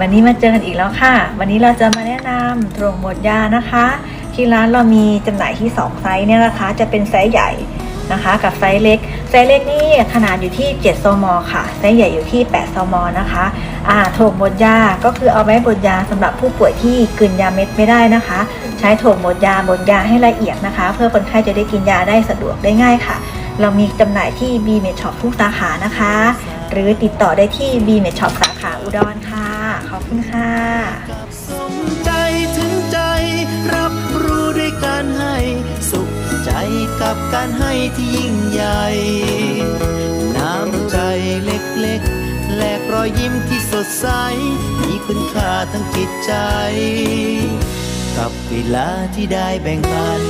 วันนี้มาเจอกันอีกแล้วค่ะ วันนี้เราจะมาแนะนำตรงหมดยานะคะ ที่ร้านเรามีจำหน่ายที่ 2 ไซส์เนี่ยนะคะ จะเป็นไซส์ใหญ่นะคะ กับไซส์เล็ก ไซส์เล็กนี่ขนาดอยู่ที่7ซมค่ะ ไซส์ใหญ่อยู่ที่8ซมนะคะอ่าโถงบดยาก็คือเอาไว้บดยาสำหรับผู้ป่วยที่กลืนยาเม็ดไม่ได้นะคะ ใช้โถงบดยาบดยาให้ละเอียดนะคะ เพื่อคนไข้จะได้กินยาได้สะดวกได้ง่ายค่ะ เรามีจำหน่ายที่ b m e d Shop ทุกสาขานะคะ หรือติดต่อได้ที่ b m e d Shop สาขาอุดรค่ะ ขอบคุณค่ะสมใจถึงใจ รับรู้ด้วยการให้ สุขใจกับการให้ที่ยิ่งใหญ่ น้ำใจเล็กๆ แลกรอยยิ้มที่สดใส มีคุณค่าทั้งจิตใจ กับเวลาที่ได้แบ่งปัน